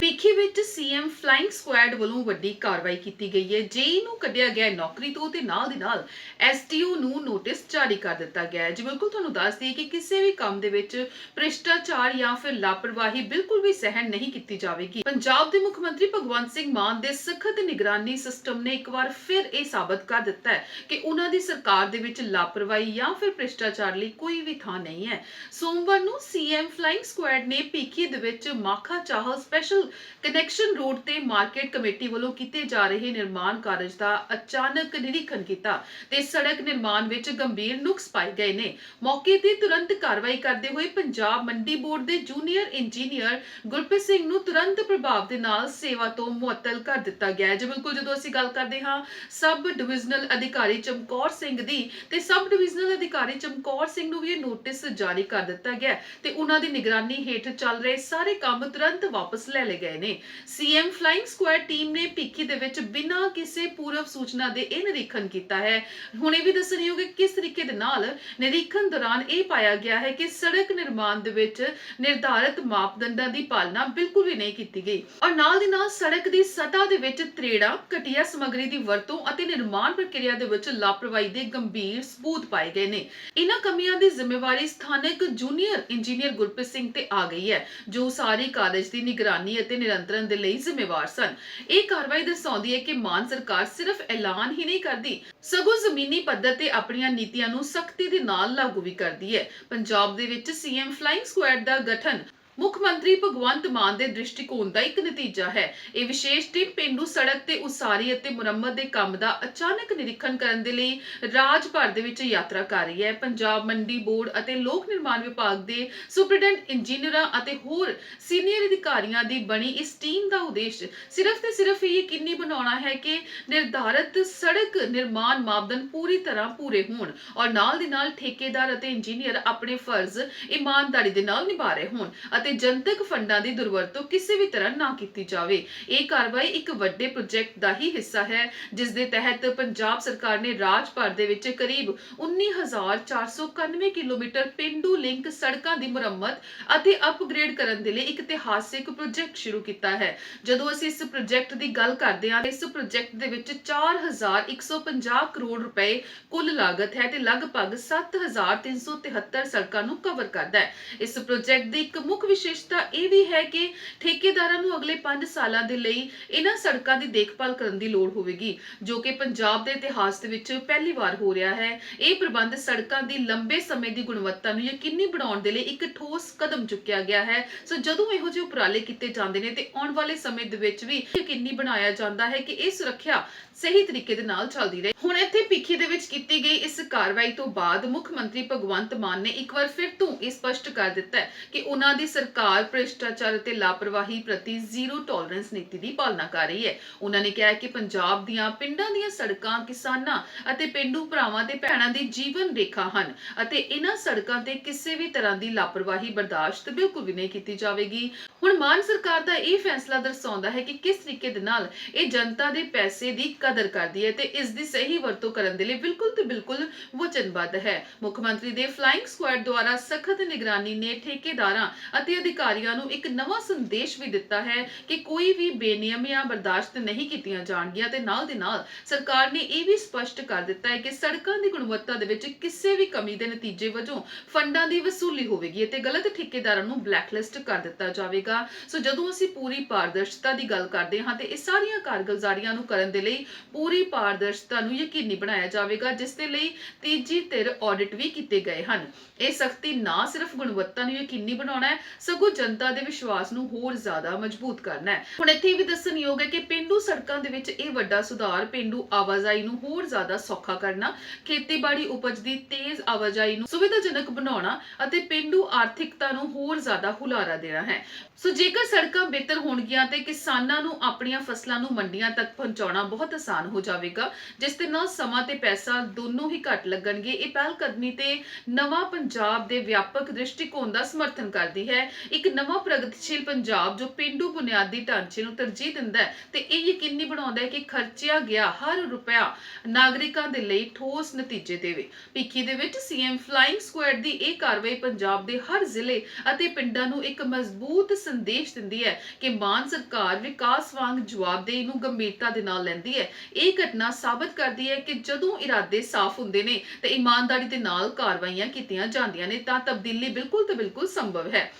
ਭੀਖੀ ਵਿੱਚ CM flying squad ਵੱਲੋਂ ਵੱਡੀ ਕਾਰਵਾਈ ਕੀਤੀ ਗਈ ਹੈ। ਜੇਈ ਨੂੰ ਕੱਢਿਆ ਗਿਆ ਨੌਕਰੀ ਤੋਂ ਤੇ ਨਾਲ ਦੀ ਨਾਲ ਐਸਟੀਓ ਨੂੰ ਨੋਟਿਸ ਜਾਰੀ ਕਰ ਦਿੱਤਾ ਗਿਆ ਹੈ। ਜੀ ਬਿਲਕੁਲ ਤੁਹਾਨੂੰ ਦੱਸ ਦਈਏ ਕਿ ਕਿਸੇ ਵੀ ਕੰਮ ਦੇ ਵਿੱਚ ਭ੍ਰਿਸ਼ਟਾਚਾਰ ਜਾਂ ਫਿਰ ਲਾਪਰਵਾਹੀ ਬਿਲਕੁਲ ਵੀ ਸਹਿਣ ਨਹੀਂ ਕੀਤੀ ਜਾਵੇਗੀ। ਪੰਜਾਬ ਦੇ ਮੁੱਖ ਮੰਤਰੀ ਭਗਵੰਤ ਸਿੰਘ ਮਾਨ ਦੇ ਸਖਤ ਨਿਗਰਾਨੀ ਸਿਸਟਮ ਨੇ ਇੱਕ ਵਾਰ ਫਿਰ ਇਹ ਸਾਬਤ ਕਰ ਦਿੱਤਾ ਹੈ ਕਿ ਉਹਨਾਂ ਦੀ ਸਰਕਾਰ ਦੇ ਵਿੱਚ ਲਾਪਰਵਾਹੀ ਜਾਂ ਫਿਰ ਭ੍ਰਿਸ਼ਟਾਚਾਰ ਲਈ ਕੋਈ ਵੀ ਥਾਂ ਨਹੀਂ ਹੈ। ਸੋਮਵਾਰ ਨੂੰ ਸੀਐਮ ਫਲਾਈਂਗ ਸਕੁਐਡ ਨੇ ਭੀਖੀ ਦੇ ਵਿੱਚ Makha Chahal special connection road ਤੇ ਮਾਰਕੀਟ ਕਮੇਟੀ ਵੱਲੋਂ ਕੀਤੇ ਜਾ ਰਹੇ ਨਿਰਮਾਣ ਕਾਰਜ ਦਾ ਅਚਾਨਕ ਨਿਰੀਖਣ ਕੀਤਾ ਤੇ ਸੜਕ ਨਿਰਮਾਣ ਵਿੱਚ ਗੰਭੀਰ ਨੁਕਸ ਪਾਏ ਗਏ ਨੇ। ਮੌਕੇ ਤੇ ਤੁਰੰਤ ਕਾਰਵਾਈ ਕਰਦੇ ਹੋਏ ਪੰਜਾਬ ਮੰਡੀ ਬੋਰਡ ਦੇ ਜੂਨੀਅਰ ਇੰਜੀਨੀਅਰ ਗੁਰਪ੍ਰੀਤ ਸਿੰਘ ਨੂੰ ਤੁਰੰਤ ਪ੍ਰਭਾਵ ਦੇ ਨਾਲ ਸੇਵਾ ਤੋਂ ਮੁਅੱਤਲ ਕਰ ਦਿੱਤਾ ਗਿਆ ਹੈ। ਜੇ, ਬਿਲਕੁਲ ਜਦੋਂ ਅਸੀਂ ਗੱਲ ਕਰਦੇ ਹਾਂ, ਸਬ ਡਿਵੀਜ਼ਨਲ ਅਧਿਕਾਰੀ ਚਮਕੌਰ ਸਿੰਘ ਦੀ ਤੇ ਸਬ ਡਿਵੀਜ਼ਨਲ ਅਧਿਕਾਰੀ ਚਮਕੌਰ ਸਿੰਘ ਨੂੰ ਵੀ ਇਹ ਨੋਟਿਸ ਜਾਰੀ ਕਰ ਦਿੱਤਾ ਗਿਆ ਤੇ ਉਹਨਾਂ ਦੀ ਨਿਗਰਾਨੀ ਹੇਠ ਚੱਲ ਰਹੇ ਸਾਰੇ ਕੰਮ ਤੁਰੰਤ ਵਾਪਸ ਲੈ ਲਏ ਗਏ ਨੇ। ਸੀਐਮ ਫਲਾਈਂਗ ਸਕੁਐਡ ਟੀਮ ਨੇ ਭਿੱਖੀ ਦੇ ਵਿੱਚ ਬਿਨਾਂ ਕਿਸੇ ਪੂਰਵ ਸੂਚਨਾ ਦੇ ਇਹ ਨਿਰੀਖਣ ਕੀਤਾ ਹੈ। ਹੁਣ ਇਹ ਵੀ ਦੱਸਣਯੋਗ ਕਿ ਕਿਸ ਤਰੀਕੇ ਦੇ ਨਾਲ ਨਿਰੀਖਣ ਦੌਰਾਨ ਇਹ ਪਾਇਆ ਗਿਆ ਹੈ ਕਿ ਸੜਕ ਨਿਰਮਾਣ ਦੇ ਵਿੱਚ ਨਿਰਧਾਰਿਤ ਮਾਪਦੰਡਾਂ ਦੀ ਪਾਲਣਾ ਬਿਲਕੁਲ ਵੀ ਨਹੀਂ ਕੀਤੀ ਗਈ। ਔਰ ਨਾਲ ਦੀ ਨਾਲ ਸੜਕ ਦੀ ਸਤ੍ਹਾ ਦੇ ਵਿੱਚ ਤਰੇੜਾਂ, ਘਟੀਆ ਸਮੱਗਰੀ ਦੀ ਵਰਤੋਂ ਅਤੇ ਨਿਰਮਾਣ ਪ੍ਰਕਿਰਿਆ ਦੇ ਵਿੱਚ ਲਾਪਰਵਾਹੀ ਦੇ ਗੰਭੀਰ ਸਬੂਤ ਪਾਏ ਗਏ ਨੇ। ਇਹਨਾਂ ਕਮੀਆਂ ਦੀ ਜ਼ਿੰਮੇਵਾਰੀ ਸਥਾਨਕ ਜੂਨੀਅਰ ਇੰਜੀਨੀਅਰ ਗੁਰਪ੍ਰੀਤ ਸਿੰਘ ਤੇ ਆ ਗਈ ਹੈ, ਜੋ ਸਾਰੀ ਕਾਰਜ ਦੀ ਨਿਗਰਾਨੀ ਅਤੇ ਨਿਰੰਤਰਨ ਦੇ ਲਈ ਜ਼ਿੰਮੇਵਾਰ ਸਨ। ਇਹ ਕਾਰਵਾਈ ਦਰਸਾਉਂਦੀ ਹੈ ਕਿ ਮਾਨ ਸਰਕਾਰ ਸਿਰਫ ਐਲਾਨ ਹੀ ਨਹੀਂ ਕਰਦੀ, ਸਗੋਂ ਜ਼ਮੀਨੀ ਪੱਧਰ ਤੇ ਆਪਣੀਆਂ ਨੀਤੀਆਂ ਨੂੰ ਸਖਤੀ ਦੇ ਨਾਲ ਲਾਗੂ ਵੀ ਕਰਦੀ ਹੈ। ਪੰਜਾਬ ਦੇ ਵਿੱਚ ਸੀਐਮ ਫਲਾਈਂਗ ਸਕੁਐਡ ਦਾ ਗਠਨ ਮੁੱਖ ਮੰਤਰੀ ਭਗਵੰਤ ਮਾਨ ਦੇ ਦ੍ਰਿਸ਼ਟੀਕੋਣ ਦਾ ਇੱਕ ਨਤੀਜਾ ਹੈ। ਇਹ ਵਿਸ਼ੇਸ਼ ਟੀਮ ਪਿੰਡੂ ਸੜਕ ਤੇ ਉਸਾਰੀ ਅਤੇ ਮੁਰੰਮਤ ਦੇ ਕੰਮ ਦਾ ਅਚਾਨਕ ਨਿਰੀਖਣ ਕਰਨ ਦੇ ਲਈ ਰਾਜ ਭਰ ਦੇ ਵਿੱਚ ਯਾਤਰਾ ਕਰ ਰਹੀ ਹੈ। ਪੰਜਾਬ ਮੰਡੀ ਬੋਰਡ ਅਤੇ ਲੋਕ ਨਿਰਮਾਣ ਵਿਭਾਗ ਦੇ ਸੁਪਰਡੈਂਟ ਇੰਜੀਨੀਅਰਾਂ ਅਤੇ ਹੋਰ ਸੀਨੀਅਰ ਅਧਿਕਾਰੀਆਂ ਦੀ ਬਣੀ ਇਸ ਟੀਮ ਦਾ ਉਦੇਸ਼ ਸਿਰਫ ਤੇ ਸਿਰਫ ਇਹ ਯਕੀਨੀ ਬਣਾਉਣਾ ਹੈ ਕਿ ਨਿਰਧਾਰਤ ਸੜਕ ਨਿਰਮਾਣ ਮਾਪਦੰਡ ਪੂਰੀ ਤਰ੍ਹਾਂ ਪੂਰੇ ਹੋਣ ਔਰ ਨਾਲ ਦੀ ਨਾਲ ਠੇਕੇਦਾਰ ਅਤੇ ਇੰਜੀਨੀਅਰ ਆਪਣੇ ਫਰਜ਼ ਇਮਾਨਦਾਰੀ ਦੇ ਨਾਲ ਨਿਭਾ ਰਹੇ ਹੋਣ ਅਤੇ ਜਨਤਕ ਫੰਡਾਂ ਦੀ ਦੁਰਵਰਤੋਂ ਕਿਸੇ ਵੀ ਤਰ੍ਹਾਂ ਨਾ ਕੀਤੀ ਜਾਵੇ। ਇਹ ਕਾਰਵਾਈ ਇੱਕ ਵੱਡੇ ਪ੍ਰੋਜੈਕਟ ਦਾ ਹੀ ਹਿੱਸਾ ਹੈ ਜਿਸ ਦੇ ਤਹਿਤ ਪੰਜਾਬ ਸਰਕਾਰ ਨੇ ਰਾਜ ਭਰ ਦੇ ਵਿੱਚ ਕਰੀਬ 19491 ਕਿਲੋਮੀਟਰ ਪਿੰਡੂ ਲਿੰਕ ਸੜਕਾਂ ਦੀ ਮੁਰੰਮਤ ਅਤੇ ਅਪਗ੍ਰੇਡ ਕਰਨ ਦੇ ਲਈ ਇੱਕ ਇਤਿਹਾਸਿਕ ਪ੍ਰੋਜੈਕਟ ਸ਼ੁਰੂ ਕੀਤਾ ਹੈ। ਜਦੋਂ ਅਸੀਂ ਇਸ ਪ੍ਰੋਜੈਕਟ ਦੀ ਗੱਲ ਕਰਦੇ ਹਾਂ ਇਸ ਪ੍ਰੋਜੈਕਟ ਦੇ ਵਿੱਚ 4150 ਕਰੋੜ ਰੁਪਏ ਕੁੱਲ ਲਾਗਤ ਹੈ ਤੇ ਲਗਭਗ 7373 ਸੜਕਾਂ ਨੂੰ ਕਵਰ ਕਰਦਾ ਹੈ। ਇਸ ਪ੍ਰੋਜੈਕਟ ਦੀ ਇੱਕ ਮੁੱਖ ਵਿਸ਼ੇਸ਼ਤਾ ਇਹ ਵੀ ਹੈ ਕਿ ਠੇਕੇਦਾਰਾਂ ਨੂੰ ਅਗਲੇ 5 ਸਾਲਾਂ ਦੇ ਲਈ ਇਹਨਾਂ ਸੜਕਾਂ ਦੀ ਦੇਖਭਾਲ ਕਰਨ ਦੀ ਲੋੜ ਹੋਵੇਗੀ, ਜੋ ਕਿ ਪੰਜਾਬ ਦੇ ਇਤਿਹਾਸ ਦੇ ਵਿੱਚ ਪਹਿਲੀ ਵਾਰ ਹੋ ਰਿਹਾ ਹੈ। ਇਹ ਪ੍ਰਬੰਧ ਸੜਕਾਂ ਦੀ ਲੰਬੇ ਸਮੇਂ ਦੀ ਗੁਣਵੱਤਾ ਨੂੰ ਯਕੀਨੀ ਬਣਾਉਣ ਦੇ ਲਈ ਇੱਕ ਠੋਸ ਕਦਮ ਚੁੱਕਿਆ ਗਿਆ ਹੈ। ਸੋ ਜਦੋਂ ਇਹੋ ਜਿਹੇ ਉਪਰਾਲੇ ਕੀਤੇ ਜਾਂਦੇ ਨੇ ਤੇ ਆਉਣ ਵਾਲੇ ਸਮੇਂ ਦੇ ਵਿੱਚ ਵੀ ਯਕੀਨੀ ਬਣਾਇਆ ਜਾਂਦਾ ਹੈ ਕਿ ਇਹ ਸੁਰੱਖਿਆ ਸਹੀ ਤਰੀਕੇ ਦੇ ਨਾਲ ਚੱਲਦੀ ਰਹੇ। ਹੁਣ ਇੱਥੇ ਭਿੱਖੀ ਦੇ ਵਿੱਚ ਕੀਤੀ ਗਈ ਇਸ ਕਾਰਵਾਈ ਤੋਂ ਬਾਅਦ ਮੁੱਖ ਮੰਤਰੀ ਭਗਵੰਤ ਮਾਨ ਨੇ ਇੱਕ ਵਾਰ ਫਿਰ ਤੋਂ ਇਹ ਸਪਸ਼ਟ ਕਰ ਦਿੱਤਾ ਹੈ ਕਿ ਉਹਨਾਂ ਦੀ ਸਰਕਾਰ ਸਰਕਾਰ ਭ੍ਰਿਸ਼ਟਾਚਾਰ ਅਤੇ ਲਾਪਰਵਾਹੀ ਪ੍ਰਤੀ ਜ਼ੀਰੋ ਟੋਲਰੈਂਸ ਨੀਤੀ ਦੀ ਪਾਲਣਾ ਕਰ ਰਹੀ ਹੈ। ਉਹਨਾਂ ਨੇ ਕਿਹਾ ਕਿ ਪੰਜਾਬ ਦੀਆਂ ਪਿੰਡਾਂ ਦੀਆਂ ਸੜਕਾਂ ਕਿਸਾਨਾਂ ਅਤੇ ਪਿੰਡੂ ਭਰਾਵਾਂ ਤੇ ਭੈਣਾਂ ਦੀ ਜੀਵਨ ਰੇਖਾ ਹਨ ਅਤੇ ਇਹਨਾਂ ਸੜਕਾਂ ਤੇ ਕਿਸੇ ਵੀ ਤਰ੍ਹਾਂ ਦੀ ਲਾਪਰਵਾਹੀ ਬਰਦਾਸ਼ਤ ਬਿਲਕੁਲ ਵੀ ਨਹੀਂ ਕੀਤੀ ਜਾਵੇਗੀ। ਹੁਣ ਮਾਨ ਸਰਕਾਰ ਦਾ ਇਹ ਫੈਸਲਾ ਦਰਸਾਉਂਦਾ ਹੈ ਕਿ ਕਿਸ ਤਰੀਕੇ ਦੇ ਨਾਲ ਇਹ ਜਨਤਾ ਦੇ ਪੈਸੇ ਦੀ ਕਦਰ ਕਰਦੀ ਹੈ ਤੇ ਇਸ ਦੀ ਸਹੀ ਵਰਤੋਂ ਕਰਨ ਦੇ ਲਈ ਬਿਲਕੁਲ ਤੇ ਬਿਲਕੁਲ ਵਚਨਬੱਧ ਹੈ। ਮੁੱਖ ਮੰਤਰੀ ਦੇ ਫਲਾਈਂਗ ਸਕੁਐਡ ਦੁਆਰਾ ਸਖਤ ਨਿਗਰਾਨੀ ਨੇ ਠੇਕੇਦਾਰਾਂ ਅਤੇ ਅਧਿਕਾਰੀਆਂ ਨੂੰ ਇੱਕ ਨਵਾਂ ਸੰਦੇਸ਼ ਵੀ ਦਿੱਤਾ ਹੈ ਕਿ ਕੋਈ ਵੀ ਬੇਨਿਯਮੀਆਂ ਬਰਦਾਸ਼ਤ ਨਹੀਂ ਕੀਤੀਆਂ ਜਾਣਗੀਆਂ ਤੇ ਨਾਲ ਦੇ ਨਾਲ ਸਰਕਾਰ ਨੇ ਇਹ ਵੀ ਸਪਸ਼ਟ ਕਰ ਦਿੱਤਾ ਹੈ ਕਿ ਸੜਕਾਂ ਦੀ ਗੁਣਵੱਤਾ ਦੇ ਵਿੱਚ ਕਿਸੇ ਵੀ ਕਮੀ ਦੇ ਨਤੀਜੇ ਵਜੋਂ ਫੰਡਾਂ ਦੀ ਵਸੂਲੀ ਹੋਵੇਗੀ ਅਤੇ ਗਲਤ ਠੇਕੇਦਾਰਾਂ ਨੂੰ ਬਲੈਕਲਿਸਟ ਕਰ ਦਿੱਤਾ ਜਾਵੇਗਾ। ਸੋ ਜਦੋਂ ਅਸੀਂ ਪੂਰੀ ਪਾਰਦਰਸ਼ਤਾ ਦੀ ਗੱਲ ਕਰਦੇ ਹਾਂ ਤੇ ਇਹ ਸਾਰੀਆਂ ਕਾਰਗੁਜ਼ਾਰੀਆਂ ਨੂੰ ਕਰਨ ਦੇ ਲਈ ਪੂਰੀ ਪਾਰਦਰਸ਼ਤਾ ਨੂੰ ਯਕੀਨੀ ਬਣਾਇਆ ਜਾਵੇਗਾ, ਜਿਸ ਦੇ ਲਈ ਤੀਜੀ ਧਿਰ ਆਡਿਟ ਵੀ ਕੀਤੇ ਗਏ ਹਨ। ਇਹ ਸਖਤੀ ਨਾ ਸਿਰਫ ਗੁਣਵੱਤਾ ਨੂੰ ਯਕੀਨੀ ਬਣਾਉਣਾ ਹੈ ਸਗੋਂ ਜਨਤਾ ਦੇ ਵਿਸ਼ਵਾਸ ਨੂੰ ਹੋਰ ਜ਼ਿਆਦਾ ਮਜ਼ਬੂਤ ਕਰਨਾ ਹੈ। ਹੁਣ ਇੱਥੇ ਇਹ ਵੀ ਦੱਸਣਯੋਗ ਹੈ ਕਿ ਪਿੰਡੂ ਸੜਕਾਂ ਦੇ ਵਿੱਚ ਇਹ ਵੱਡਾ ਸੁਧਾਰ ਪਿੰਡੂ ਆਵਾਜਾਈ ਨੂੰ ਹੋਰ ਜ਼ਿਆਦਾ ਸੌਖਾ ਕਰਨਾ, ਖੇਤੀਬਾੜੀ ਉਪਜ ਦੀ ਤੇਜ਼ ਆਵਾਜਾਈ ਨੂੰ ਸੁਵਿਧਾਜਨਕ ਬਣਾਉਣਾ ਅਤੇ ਪਿੰਡੂ ਆਰਥਿਕਤਾ ਨੂੰ ਹੋਰ ਜ਼ਿਆਦਾ ਹੁਲਾਰਾ ਦੇਣਾ ਹੈ। ਸੋ ਜੇਕਰ ਸੜਕਾਂ ਬਿਹਤਰ ਹੋਣਗੀਆਂ ਤੇ ਕਿਸਾਨਾਂ ਨੂੰ ਆਪਣੀਆਂ ਫਸਲਾਂ ਨੂੰ ਮੰਡੀਆਂ ਤੱਕ ਪਹੁੰਚਾਉਣਾ ਬਹੁਤ ਆਸਾਨ ਹੋ ਜਾਵੇਗਾ, ਜਿਸ ਦੇ ਨਾਲ ਸਮਾਂ ਤੇ ਪੈਸਾ ਦੋਨੋਂ ਹੀ ਘੱਟ ਲੱਗਣਗੇ, ਇਹ ਪਹਿਲ ਕਦਮੀ ਤੇ ਨਵਾਂ ਪੰਜਾਬ ਦੇ ਵਿਆਪਕ ਦ੍ਰਿਸ਼ਟੀਕੋਣ ਦਾ ਸਮਰਥਨ ਕਰਦੀ ਹੈ। ਇੱਕ ਨਵਾਂ ਪ੍ਰਗਤੀਸ਼ੀਲ ਪੰਜਾਬ ਜੋ ਪਿੰਡੂ ਬੁਨਿਆਦੀ ਢਾਂਚੇ ਨੂੰ ਤਰਜੀਹ ਦਿੰਦਾ ਹੈ ਤੇ ਇਹ ਯਕੀਨੀ ਬਣਾਉਂਦਾ ਹੈ ਕਿ ਖਰਚਿਆ ਗਿਆ ਹਰ ਰੁਪਇਆ ਨਾਗਰਿਕਾਂ ਦੇ ਲਈ ਠੋਸ ਨਤੀਜੇ ਦੇਵੇ। ਭਿੱਖੀ ਦੇ ਵਿੱਚ ਸੀਐਮ ਫਲਾਈਂਗ ਸਕੁਐਡ ਦੀ ਇਹ ਕਾਰਵਾਈ ਪੰਜਾਬ ਦੇ ਹਰ ਜ਼ਿਲ੍ਹੇ ਅਤੇ ਪਿੰਡਾਂ ਨੂੰ ਇੱਕ ਮਜ਼ਬੂਤ ਸੰਦੇਸ਼ ਦਿੰਦੀ ਹੈ ਕਿ ਮਾਨ ਸਰਕਾਰ ਵਿਕਾਸ ਵਾਂਗ ਜਵਾਬਦੇਹੀ ਨੂੰ ਗੰਭੀਰਤਾ ਦੇ ਨਾਲ ਲੈਂਦੀ ਹੈ। ਇਹ ਘਟਨਾ ਸਾਬਤ ਕਰਦੀ ਹੈ ਕਿ ਜਦੋਂ ਇਰਾਦੇ ਸਾਫ਼ ਹੁੰਦੇ ਨੇ ਤੇ ਇਮਾਨਦਾਰੀ ਦੇ ਨਾਲ ਕਾਰਵਾਈਆਂ ਕੀਤੀਆਂ ਜਾਂਦੀਆਂ ਨੇ ਤਾਂ ਤਬਦੀਲੀ ਬਿਲਕੁਲ ਤੇ ਬਿਲਕੁਲ ਸੰਭਵ ਹੈ।